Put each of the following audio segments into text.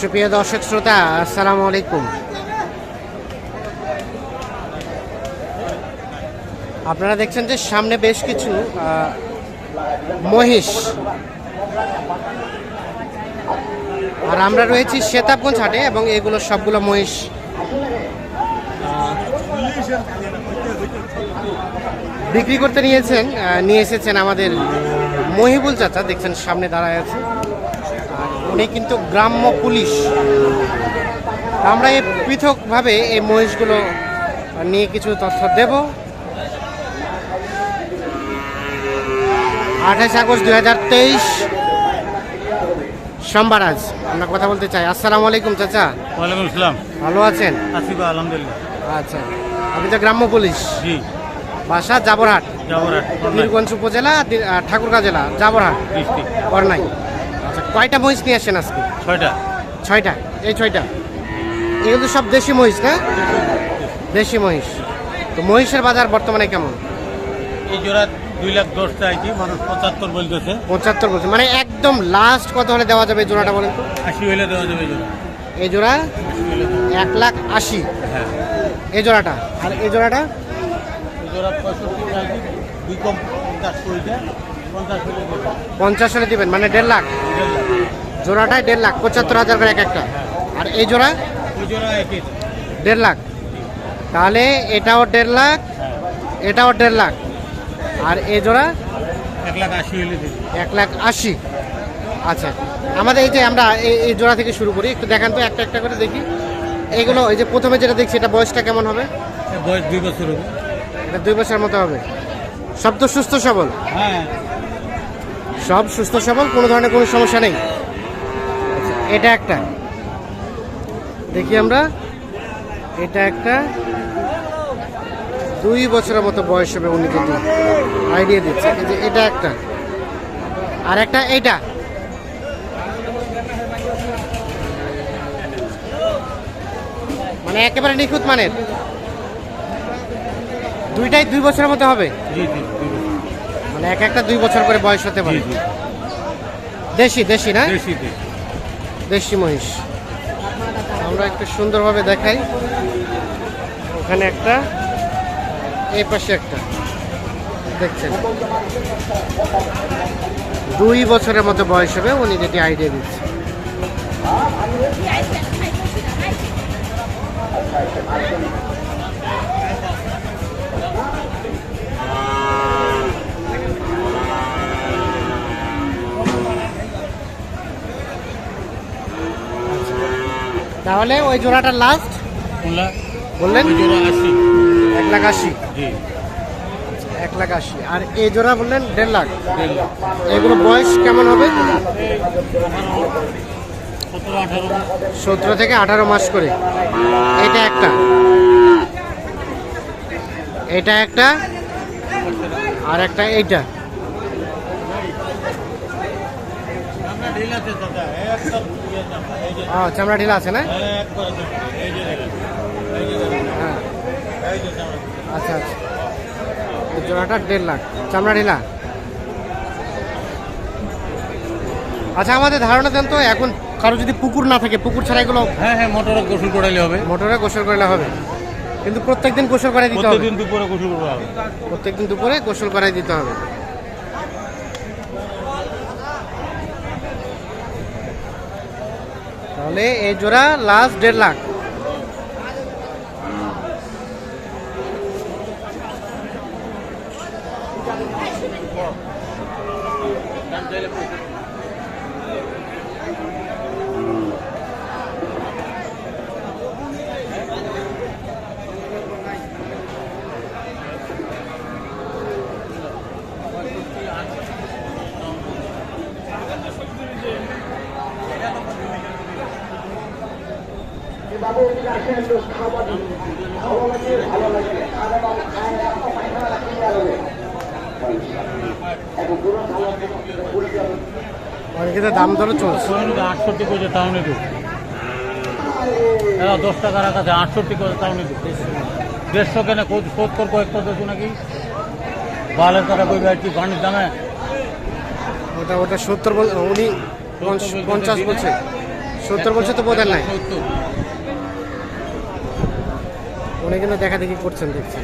সুপ্রিয় দর্শক শ্রোতা, আসসালামু আলাইকুম। আপনারা দেখছেন যে সামনে বেশ কিছু মহিষ। আর আমরা রয়েছি শ্বেতাবগঞ্জ হাটে এবং এগুলো সবগুলো মহিষ। বিক্রি করতে নিয়েছেন নিয়ে এসেছেন আমাদের মহিবুল চাচা, দেখছেন সামনে দাঁড়ায় আছে। উনি কিন্তু গ্রাম্য পুলিশ। আমরা এই পৃথকভাবে এই মহিষগুলো নিয়ে কিছু তথ্য দেব। আঠাশ আগস্ট দুই হাজার তেইশ সোমবার আজ। আমরা কথা বলতে চাই। আসসালামু আলাইকুম চাচা। ওয়ালাইকুম আসসালাম। ভালো আছেন? আসিফা আলহামদুলিল্লাহ। আচ্ছা। আপনি তো গ্রাম্য পুলিশ। জি। বাসা জাবরহাট। যাবরাট বীরগঞ্জ উপজেলা ঠাকুরগাঁ জেলা জাবরহাট। ডিস্ট্রিক্ট। আচ্ছা কয়টা মহিষ নিয়ে আসেন আজকে? ছয়টা। ছয়টা? এই ছয়টা? এগুলো তো সব দেশি মহিষ না? দেশি মহিষ। তো মহিষের বাজার বর্তমানে কেমন? এই জোড়া দুই লাখ দশ চাইছি মানুষ পঁচাত্তর বলতেছে। পঁচাত্তর বলছে। মানে একদম লাস্ট কত হলে দেওয়া যাবে এই জোড়াটা বলেন তো? আশি হইলে দেওয়া যাবে এই জোড়া। এক লাখ আশি। হ্যাঁ। এই জোড়াটা? আর এই জোড়াটা? এই জোড়া পঁয়ষট্টি দুই কম পঞ্চাশ পঞ্চাশ হলে দিবেন। মানে দেড় লাখ। জোড়াটায় দেড় লাখ পঁচাত্তর হাজার করে এক একটা। আর এই জোড়া? দেড় লাখ। তাহলে এটাও দেড় লাখ হ্যাঁ। এটাও দেড় লাখ। আর এই জোড়া? এক লাখ আশি এক লাখ আশি। আচ্ছা আমাদের এই যে আমরা এই- জোড়া থেকে শুরু করি একটু দেখান তো একটা একটা করে দেখি। এইগুলো এই যে প্রথমে যেটা দেখছি এটা বয়সটা কেমন হবে? বয়স দুই বছর হবে। এটা দুই বছর মতো হবে। সব তো সুস্থ সবল। হ্যাঁ। সব সুস্থ সবল, কোনো ধরনের কোনো সমস্যা নেই। এটা একটা। দেখি আমরা। এটা একটা। দুই বছরের মতো বয়স হবে উনি যদি আইডিয়া দিচ্ছে। যে এটা একটা। আর একটা এইটা। মানে একেবারে নিখুঁত মানের। দুইটাই দুই বছরের মতো হবে। জি জি। মানে এক একটা দুই বছর করে বয়স হতে পারে। দেশি দেশি না? দেশি মহিষ। আমরা একটু সুন্দরভাবে দেখাই। ওখানে একটা এই পাশে একটা। দেখছেন? দুই বছরের মতো বয়স হবে উনি যেটি আইডিয়া দিচ্ছে। তাহলে ওই জোড়াটা লাস্ট বললেন? এক লাখ আশি। এক লাখ আশি। আর এই জোড়া বললেন দেড় লাখ। এগুলো বয়স কেমন হবে? সতেরো থেকে আঠারো মাস করে। এটা একটা। এটা একটা। আর একটা এইটা। চামড়া, ঢিলা আছে না? হ্যাঁ এই যে চামড়া। আচ্ছা আচ্ছা। জোড়াটা দেড় লাখ। চামড়া ঢিলা। আচ্ছা আমাদের ধারণা দেন তো এখন কারও যদি পুকুর না থাকে পুকুর ছাড়া এগুলো হ্যাঁ হ্যাঁ মোটরে গোসল করাইলে হবে। মোটরে গোসল করাইলে হবে। কিন্তু প্রত্যেকদিন গোসল করাই দিতে হবে। প্রত্যেকদিন দুপুরে গোসল করতে হবে প্রত্যেকদিন দুপুরে গোসল করাই দিতে হবে। তাহলে এই জোড়া লাস্ট দেড় লাখ। অনেকে দাম দরও চলছে। আটষট্টি করে তাও নেব। দশ টাকা রাখা আছে আটষট্টি করে তাও নেব। দেড়শো কেন সত্তর কয়েকটা দেবো নাকি? বালের তারা আর কি পানির দামে? ওটা ওটা সত্তর উনি পঞ্চাশ বলছে। সত্তর বলছে তো বোধ নাই। সত্তর। উনি কিন্তু দেখা দেখি করছেন দেখছি।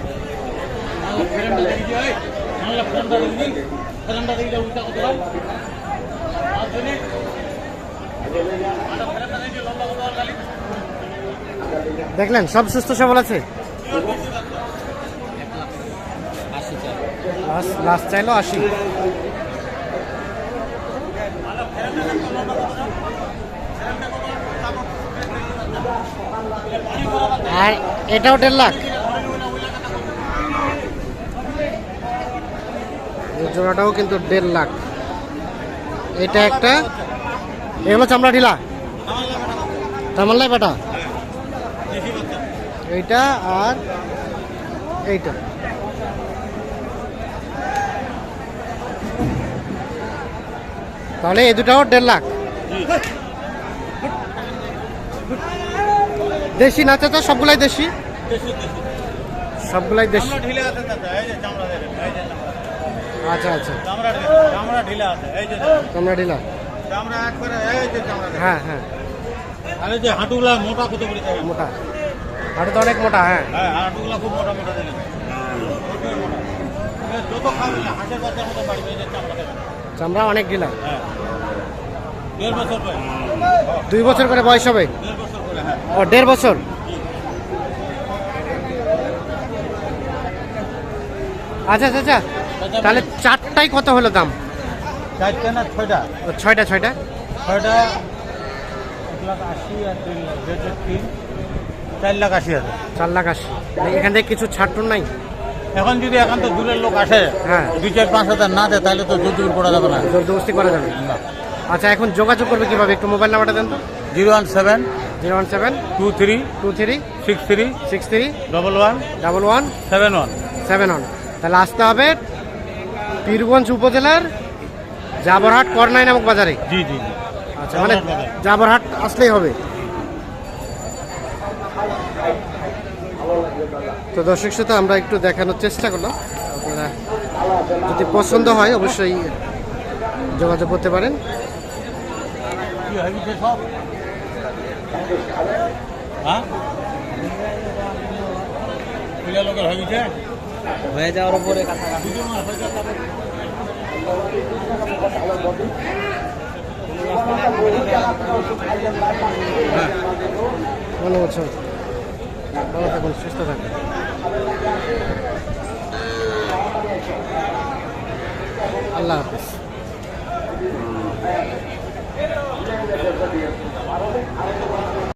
দেখলেন সব সুস্থ সবল আছে? লাস্ট চাইলো আশি। আর এটাও দেড় লাখ। জোড়াটাও কিন্তু দেড় লাখ। এটা একটা? এগুলো চামড়া ঢিলা। তামাল্লাই বেটা এইটা আর এইটা। তাহলে এই দুটাও দেড় লাখ। দেশি না চাচা সবগুলাই দেশি? সবগুলাই দেশি। আচ্ছা আচ্ছা। চামড়া ঢিলা- চামড়া ঢিলা আছে এই যে দেখেন। চামড়া ঢিলা। চামড়া একবারে এই যে চামড়া হ্যাঁ হ্যাঁ। আর যে হাঁটুগুলা মোটা কত করে দেখেন? মোটা। হাঁটু তো অনেক মোটা হ্যাঁ। হ্যাঁ হাঁটুগুলা খুব মোটা মোটা যত বাচ্চার মতো বাড়বে চামড়া অনেক ঢিলা হ্যাঁ। দেড় বছর দুই বছর করে বয়স হবে। ও দেড় বছর? আচ্ছা আচ্ছা আচ্ছা। তাহলে চারটাই কত হলো দাম? চারটে না ছয়টা? ও, ছয়টা ছয়টা? ছয়টা চার লাখ আশি হাজার। চার লাখ আশি। মানে এখান থেকে কিছু ছাড়টুন নাই? এখন যদি একান্ত দূরের লোক আসে হ্যাঁ। দুই চার পাঁচ হাজার না দেয় তাহলে তো জোর জোর করা যাবে না। করা যাবে? না। আচ্ছা এখন যোগাযোগ করবে কীভাবে? একটু মোবাইল নাম্বারটা দেন তো। Zero one seven zero one seven two three two three six three six three double one double one seven one seven one তাহলে আসতে হবে পীরগঞ্জ উপজেলার জাবরহাট করনাই নামক বাজারে। জি জি আচ্ছা মানে জাবরহাট আসলেই হবে। তো দর্শক সাথে আমরা একটু দেখানোর চেষ্টা করলাম। আপনারা যদি পছন্দ হয় অবশ্যই যোগাযোগ করতে পারেন। হ্যাঁ? হয়ে যাওয়ার উপরে ভালো বছর ভালো থাকুন সুস্থ থাকুন। আল্লাহ হাফিজ।